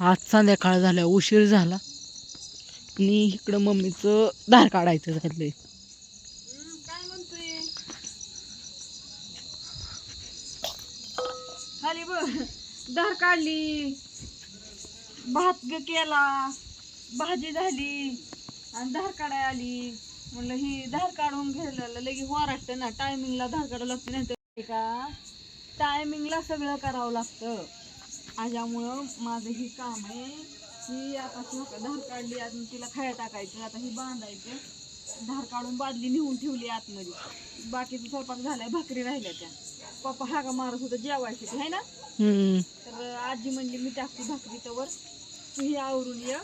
आज संध्याकाळ झाल्या उशीर झाला. आणि इकडं मम्मीचं धार काढायचं झालंय. काय खाली बघ धार काढली. भात ग केला भाजी झाली आणि धार काढाय आली. म्हणलं ही धार काढून घ्यायला लगे वाटतं ना टायमिंगला धार काढावं लागतं नाही तर का टायमिंगला सगळं करावं लागतं. त्याच्यामुळं माझं ही काम आहे ही आता धार काढली अजून तिला खाया टाकायचं आता ही बांधायचं. धार काढून बादली नेऊन ठेवली आतमध्ये. बाकीचं स्वयंपाक झालाय भाकरी राहिल्या त्या. पप्पा हाका मारत होतं जेवायसाठी आहे ना. तर आजी म्हणली मी टाकते भाकरी तवर. तू ही आवरून ये.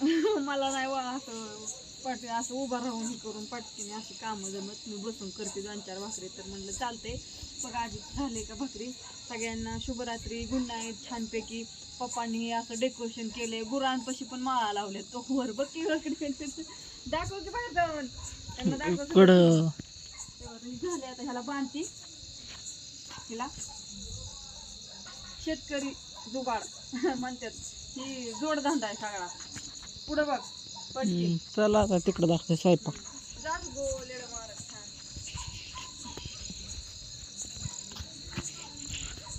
मला नाही वा असं पट असं उभा राहून हे करून पटकीने अशी कामं जमत. मी बसून करते दोन चार भाकरी तर म्हणलं चालते बघ आजी झाले का भाकरी? सगळ्यांना शुभरात्री. गुड नाईट छानपैकी. पप्पांनी असं डेकोरेशन केले गुरांपाशी पण माळा लावले तो वर बघ की दाखव की बाहेर जाऊन. त्यांना दाखव झाले आता ह्याला बांधते. हिला. शेतकरी जुगाड. म्हणतात ही जोडधंदा आहे सगळा. पुढे बघ. हम्म, चला आता तिकडं दाखवते स्वयंपाक.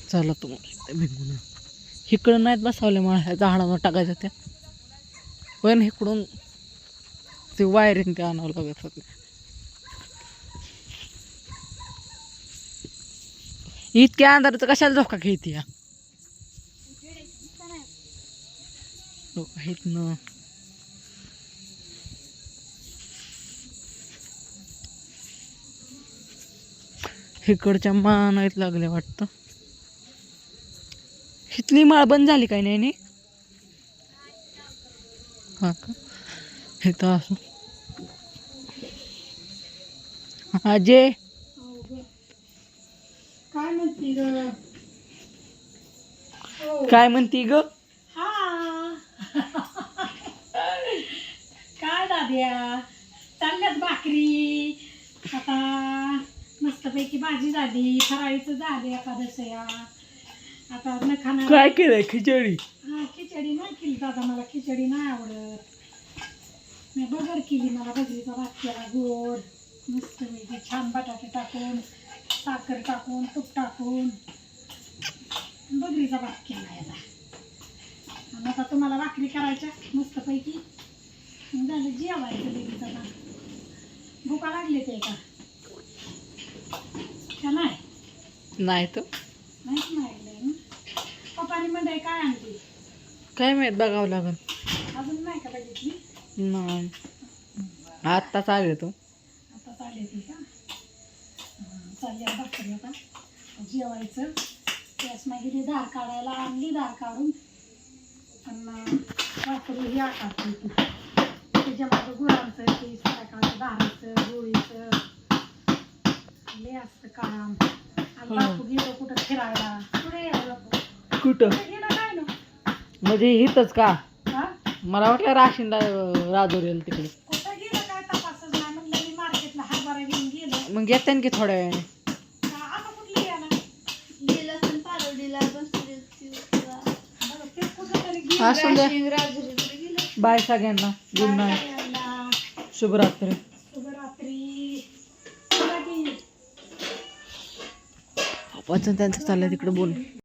चला तुम्हाला भिंगून इकडं नाहीत बसावल्या मला ह्या झाडांवर टाकायचं त्या. पण इकडून ते वायरिंग ते आणावं लागत होते. इतक्या अंधाराचं कशाला धोका घेते या? लोक आहेत ना. इकडच्या मानायत लागले वाटतं. इथली माळ बंद झाली काय नाही? हा का? इथं असं. अजय काय म्हणते ग? काय म्हणती ग? हा. काय दाद्या? चालल्यात भाकरी. आता मस्तपैकी भाजी झाली फराळीचं झाली एकादशया आता न खाणार काय केलंय खिचडी? हा खिचडी नाही केली दादा मला खिचडी नाही आवडत. मी बगर केली मला बजरीचा भात केला गोड. मस्तपैकी छान बटाटे टाकून साखर टाकून तूप टाकून बजरीचा भात केला याला आणि आता तुम्हाला भाकरी करायच्या मस्तपैकी. झालं जेवायचं भात भुका लागले ते का? का नाही? नाही तर. नाहीच नाही पप्पानी मंडई काय आणली? काय माहीत बघावं लागल. अजून नाही का बघितली? नाही. आत्ताच आले तो आता चालेल ती का? चालली भाकरी आता. जेवायचं. त्यास मागे ती धार काढायला आणली धार काढून. पण भाकरी ही आकारते ती त्याच्या मागं गुळांचं ते संध्याकाळचं धाराचं गोळीचं. लय असतं काम. आणि. बापू गेलो कुठं फिरायला? कुठे गेला बापू? कुठं? कुठे गेला काय ना? म्हणजे इथंच का? हा? मला वाटलं राशीनला राजोरेल तिकडे. कुठं गेलं काय तपासच नाही. म्हणलं मी मार्केटला हरभरा घेऊन गेलो. मग येते की थोड्या वेळाने? का आता कुठली गेला गेला पण पारोडीला बसले बरं, ते कुठंतरी गेलं. असू द्या राजुरीकडे गेलं. बाय सगळ्यांना. गुड नाईट शुभरात्री. वाचून त्यांचं चाललं तिकडं बोल